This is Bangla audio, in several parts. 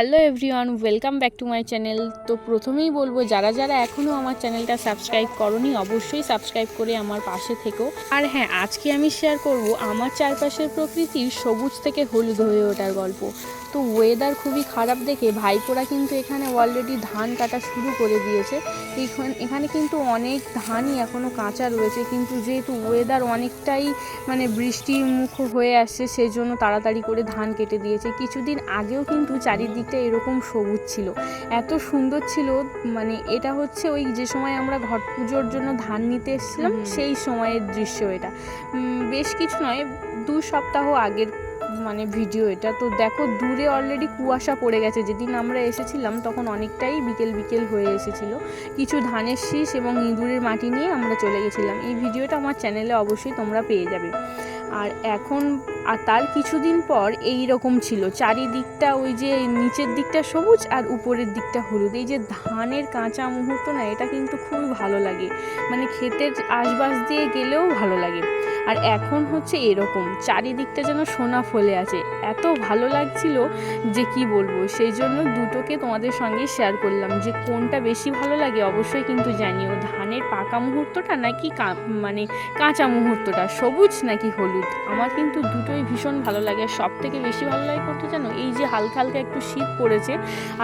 Hello everyone welcome back to my channel তো প্রথমেই বলব, যারা যারা এখনও আমার চ্যানেলটা সাবস্ক্রাইব করনি, অবশ্যই সাবস্ক্রাইব করে আমার পাশে থেকো। আর হ্যাঁ আজকে আমি শেয়ার করব আমার চারপাশের প্রকৃতির সবুজ থেকে হলুদ হয়ে ওঠার গল্প। তো ওয়েদার খুবই খারাপ দেখে ভাইপোরা কিন্তু এখানে অলরেডি ধান কাটা শুরু করে দিয়েছে। এখানে এখানে কিন্তু অনেক ধানই এখনও কাঁচা রয়েছে, কিন্তু যেহেতু ওয়েদার অনেকটাই মানে বৃষ্টির মুখ হয়ে আসছে সেই জন্য তাড়াতাড়ি করে ধান কেটে দিয়েছে। কিছুদিন আগেও কিন্তু চারিদিকটা এরকম সবুজ ছিল। এত সুন্দর ছিল মানে এটা হচ্ছে ওই যে সময় আমরা ঘট পুজোর জন্য ধান নিতে এসেছিলাম সেই সময়ের দৃশ্য এটা। বেশ কিছু নয় দু সপ্তাহ আগের মানে ভিডিও এটা। তো দেখো দূরে অলরেডি কুয়াশা পড়ে গেছে। যেদিন আমরা এসেছিলাম তখন অনেকটাই বিকেল বিকেল হয়ে এসেছিল। কিছু ধানের শীষ এবং ইঁদুরের মাটি নিয়ে আমরা চলে গেছিলাম। এই ভিডিওটা আমার চ্যানেলে অবশ্যই তোমরা পেয়ে যাবে। আর এখন, আর তার কিছুদিন পর এই রকম ছিল। চারিদিকটা ওই যে নিচের দিকটা সবুজ আর উপরের দিকটা হলুদ। এই যে ধানের কাঁচা মুহূর্ত না, এটা কিন্তু খুবই ভালো লাগে। মানে ক্ষেতের আশবাস দিয়ে গেলেও ভালো লাগে। আর এখন হচ্ছে এরকম। চারিদিকটা যেন সোনা ফলে আছে। এত ভালো লাগছিল যে কি বলব, সেই জন্য দুটোকে তোমাদের সঙ্গে শেয়ার করলাম। যে কোনটা বেশি ভালো লাগে অবশ্যই কিন্তু জানিও। ধানের পাকা মুহূর্তটা নাকি মানে কাঁচা মুহূর্তটা, সবুজ নাকি হলুদ? আমার কিন্তু দুটোই ভীষণ ভালো লাগে। আর সব থেকে বেশি ভালো লাগে করতে জানো, এই যে হালকা হালকা একটু শীত পড়েছে,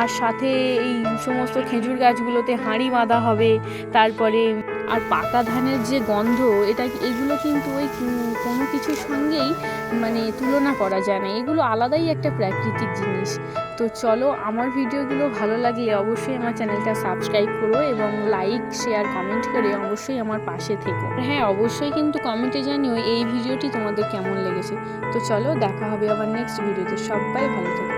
আর সাথে এই সমস্ত খেজুর গাছগুলোতে হাঁড়ি বাঁধা হবে, তারপরে আর পাকা ধানের যে গন্ধ, এটা এগুলো কিন্তু ওই কোনো কিছুর সঙ্গেই মানে তুলনা করা যায় না। এগুলো আলাদাই একটা প্রাকৃতিক জিনিস। তো চলো, আমার ভিডিওগুলো ভালো লাগলে অবশ্যই আমার চ্যানেলটা সাবস্ক্রাইব করো এবং লাইক, শেয়ার, কমেন্ট করে অবশ্যই আমার পাশে থেকো। হ্যাঁ অবশ্যই কিন্তু কমেন্টে জানিও এই ভিডিওটি তোমাদের কেমন লেগেছে। তো চলো, দেখা হবে আবার নেক্সট ভিডিওতে। সবাই ভালো থেকো।